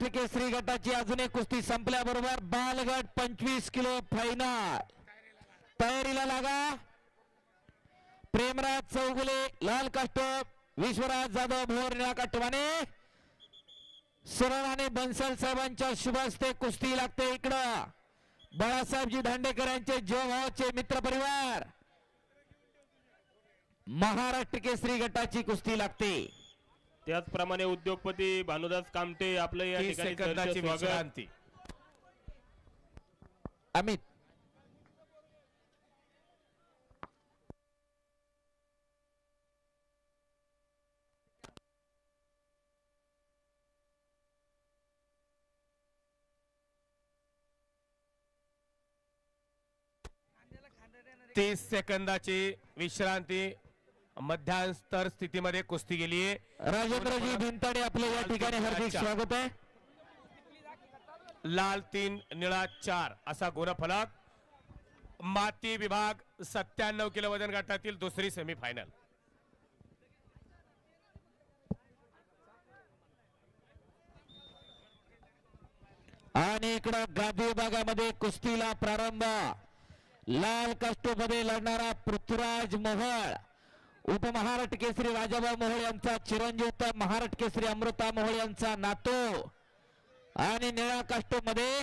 महाराष्ट्र केसरी गटाची अजून एक कुस्ती संपल्याबरोबर बालगट पंचवीस किलो फायनल तयारीला लागा. प्रेमराज चौगुले लाल काष्टोप विश्वराज जाधव भोर निळा काष्टवाने सरळ आणि बन्सल साहेबांच्या शुभास्ते कुस्ती लागते इकडं. बाळासाहेबजी दांडेकर यांचे भावाचे मित्र परिवार महाराष्ट्र केसरी गटाची कुस्ती लागते. त्याचप्रमाणे उद्योगपती भानुदास कामटे आपलं या तीस ठिकाणी सेकंदाची स्वागत. विश्रांती. अमित. तीस सेकंदाची विश्रांती. मध्यांतर स्थितीमध्ये कुस्ती गेली राजेंद्रजी भिंताडे आपले या ठिकाणी हार्दिक स्वागत आहे. लाल तीन निळा चार असा गुणफलक. माती विभाग सत्त्याण्णव किलो वजन गटातील दुसरी सेमीफायनल आणि इकडं गादी विभागामध्ये कुस्तीला प्रारंभ. लाल काष्टोमध्ये लढणारा पृथ्वीराज मोहोळ. उपमहाराष्ट्र केसरी राजाभाऊ मोहोळ यांचा चिरंजीव तर महाराष्ट्र केसरी अमृता मोहोळ यांचा नातो. आणि निळा काष्टोमध्ये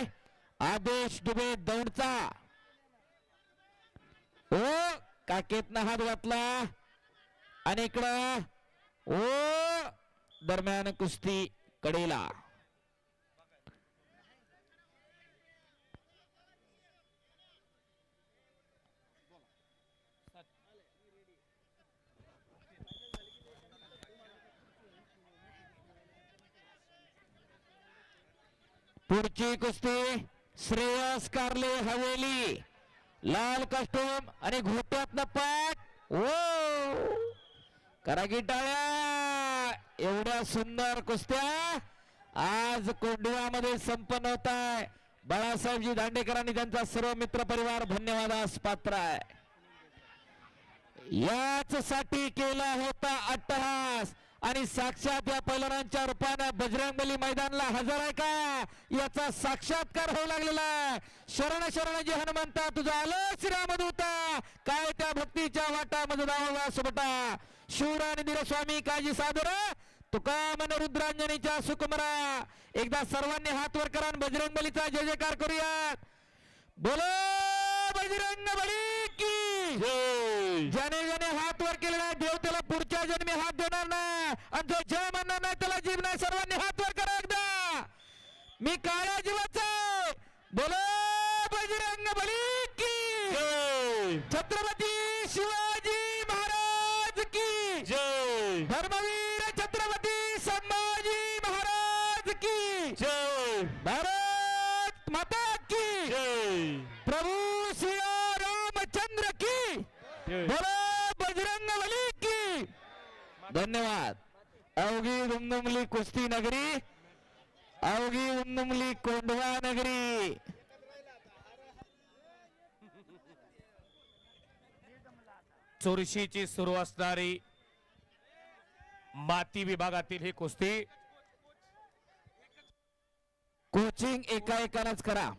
आदेश दुबे दौंडचा. ओ काकेतनं हात घातला. आणि इकडं ओ दरम्यान कुस्ती कडेला. पुढची कुस्ती श्रेयस कारले हवेली. लाल कस्टोम आणि घोट्यात पाठ ओ करा की टाळ्या. एवढ्या सुंदर कुस्त्या आज कोंडव्यामध्ये संपन्न होत आहे बाळासाहेबजी दांडेकरांनी त्यांचा सर्व मित्र परिवार धन्यवादास पात्र आहे. याच साठी केला होता अट्टहास. आणि साक्षात या पैलवानांच्या रूपानं बजरंगबली मैदानला हजर आहे का? याचा साक्षात्कार होऊ लागलेला आहे. शरण शरण जी हनुमंता तुझा आलं श्रीरामदूता. काय त्या भक्तीच्या वाटा मजदावा सुबटा? शूर आणि निरस्वामी काळजी सादर तुका मन रुद्रांजनीच्या सुकुमरा. एकदा सर्वांनी हात वर करा बजरंगबलीचा जय जयकार करूयात. बोलो बजरंग बली की ज्याने ज्याने हात वर केलेला आहे, देव त्याला पुढच्या जन्मी हात आणि जो जय म्हणणार नाही त्याला जीव नाही सर्वांनी हात वर करा एकदा. मी काळ्या जीवाचा. बोलो बजरंग बली की. छत्रपती शिवाजी महाराज की. जय. धर्मवीर छत्रपती संभाजी महाराज की. जय. भारत माता की. जय. प्रभू श्री रामचंद्र की. बोलो बजरंग बली की. धन्यवाद. अवघी दुमदुमली कुस्ती नगरी अवघी दुमदुमली कोंढवा नगरी. चुरशीची सुरू असणारी माती विभागातील ही कुस्ती. कोचिंग एका एकानच करा.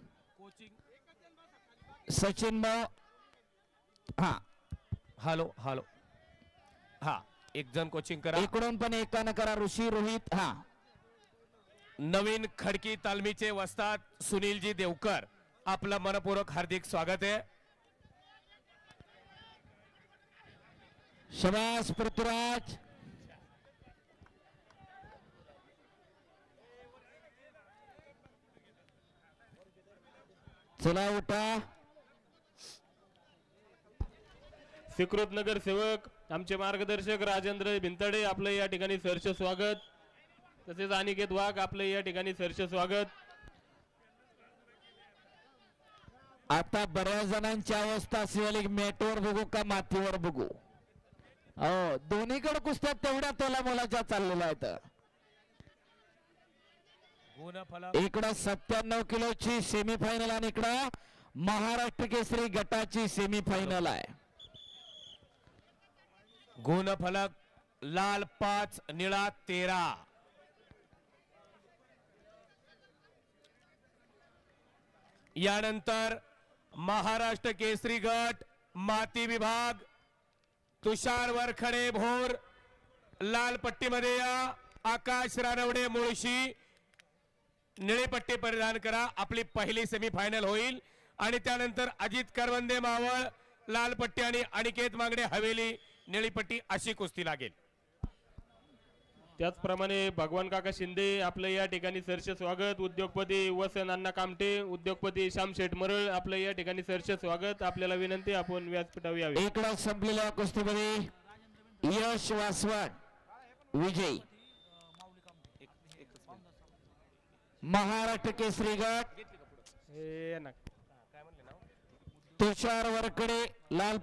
सचिन भाऊ हा. Hello hello. हा. एक जण कोचिंग करा. इकडून पण एकानं करा ऋषी रोहित हा. नवीन खडकी तालमीचे वस्ताद सुनीलजी देवकर. आपलं मनपूर्वक हार्दिक स्वागत आहे. शबास पृथ्वीराज. चला उठा. स्वीकृत नगरसेवक आमचे मार्गदर्शक राजेंद्र भिंतडे आपलं या ठिकाणी सहर्ष स्वागत. तसेच अनिकेत वाघ आपलं या ठिकाणी सहर्ष स्वागत. आता बऱ्याच जणांची अवस्था अशी झाली की मॅटवर बघू का मातीवर बघू. हो दोन्हीकडे कुस्त्या तेवढ्या तोला मोलाच्या चाललेल्या आहेत. इकडं सत्त्याण्णव किलोची सेमीफायनल आणि इकडं महाराष्ट्र केसरी गटाची सेमीफायनल आहे. गुणफलक लाल पाच निळा तेरा. यानंतर महाराष्ट्र केसरी गट माती विभाग तुषार वरखडे भोर लाल पट्टीमध्ये या आकाश रानवडे मुळशी निळे पट्टी परिधान करा आपली पहिली सेमीफायनल होईल. आणि त्यानंतर अजित करवंदे मावळ लाल पट्टी आणि अनिकेत मागणे हवेली. निळी पट्टी अशी कुस्ती लागेल. त्याचप्रमाणे भगवान काका शिंदे आपलं या ठिकाणी सरचे स्वागत. उद्योगपती वसन अण्णा कामटे उद्योगपती श्याम शेठ मरळ आपलं या ठिकाणी सरचे स्वागत. आपल्याला विनंती आपण व्यासपीठावर यावे. इकडं संपलेल्या कुस्तीमध्ये यश वासवाड विजयी. महाराष्ट्र केसरी गट. हे ना तुषार वरकडे लाल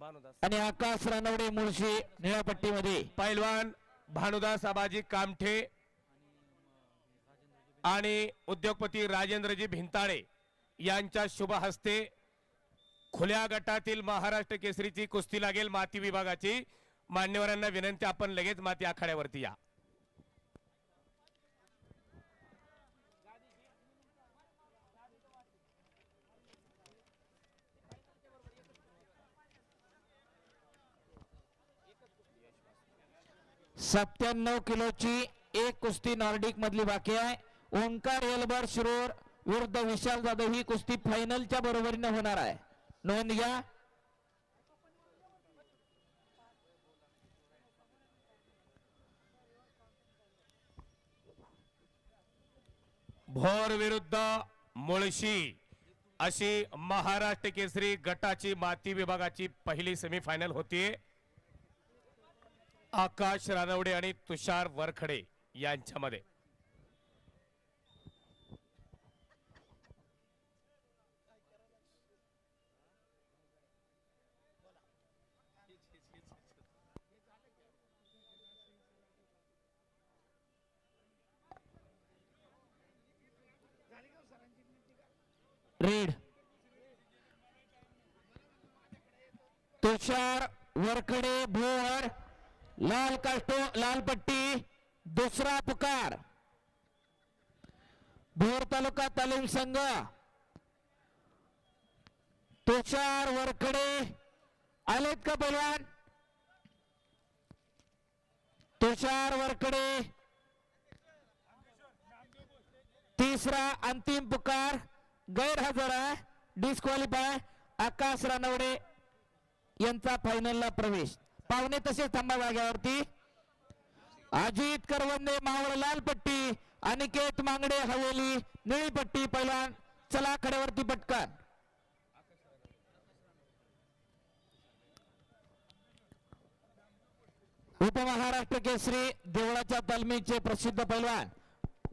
पट्टीमध्ये आणि आकाश रानवडे मुळशी निळ्या पट्टीमध्ये पैलवान भानुदास आबाजी कामठे आणि उद्योगपती राजेंद्रजी भिंताळे यांच्या शुभ हस्ते खुल्या गटातील महाराष्ट्र केसरीची कुस्ती लागेल माती विभागाची. मान्यवरांना विनंती आपण लगेच माती आखाड्यावरती या. सत्त्याण्णव किलोची एक कुस्ती नॉर्डिक मधली बाकी आहे. ओंकार एलबर शिरोर विरुद्ध विशाल जाधव ही कुस्ती फायनलच्या बरोबरीने होणार आहे. नोंद घ्या. भोर विरुद्ध मुळशी अशी महाराष्ट्र केसरी गटाची माती विभागाची पहिली सेमीफायनल होतीये. आकाश रानवडे आणि तुषार वरखडे यांच्यामध्ये. रेड. तुषार वरकडे भोवर लाल काष्टो लाल पट्टी दुसरा पुकार. भोर तालुका तालीम संघ. तुषार वरकडे आलेत का पहिलवान? तुषार वरकडे तिसरा अंतिम पुकार. गैरहजर आहे. डिस्क्वालिफाय आकाश रानवडे यांचा फायनलला प्रवेश. पाहुणे तसेच थांबा जाग्यावरती अजित करवंदे मावळ लाल पट्टी अनिकेत मांगडे हवेली निळी पट्टी पहिला चला कडेवरती पटकन. उपमहाराष्ट्र केसरी देवळाच्या तालमीचे प्रसिद्ध पैलवान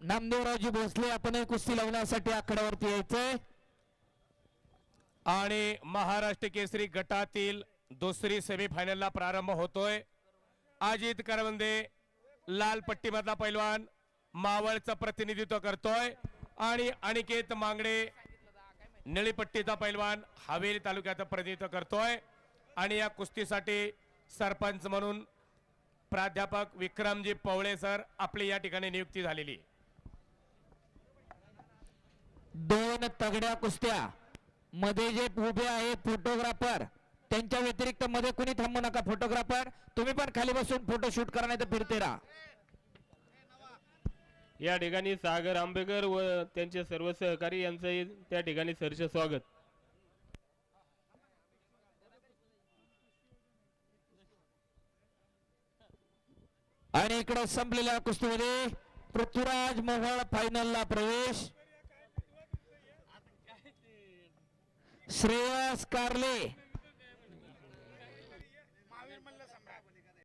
नामदेवरावजी भोसले आपण कुस्ती लावण्यासाठी आकड्यावरती यायचंय. आणि महाराष्ट्र केसरी गटातील दुसरी सेमीफायनलला प्रारंभ होतोय. अजित करवंदे लाल पट्टीमधला पैलवान मावळचं प्रतिनिधित्व करतोय. आणि अनिकेत मांगडे निळीपट्टीचा पैलवान हवेली तालुक्याचं प्रतिनिधित्व करतोय. आणि या कुस्तीसाठी सरपंच म्हणून प्राध्यापक विक्रमजी पवळे सर आपली या ठिकाणी नियुक्ती झालेली. दोन तगड्या कुस्त्या. मध्ये जे उभे आहे फोटोग्राफर त्यांच्या व्यतिरिक्त मध्ये कोणी थांबू नका फोटोग्राफर तुम्ही पण खाली बसून फोटो शूट करा नाही तर फिरते राहा. या ठिकाणी सागर आंबेकर व त्यांचे सर्व सहकारी यांचंही त्या ठिकाणी सरचे स्वागत. आणि इकडे संपलेल्या कुस्तीमध्ये पृथ्वीराज मोहोळ फायनलला प्रवेश. श्रेयस कारले.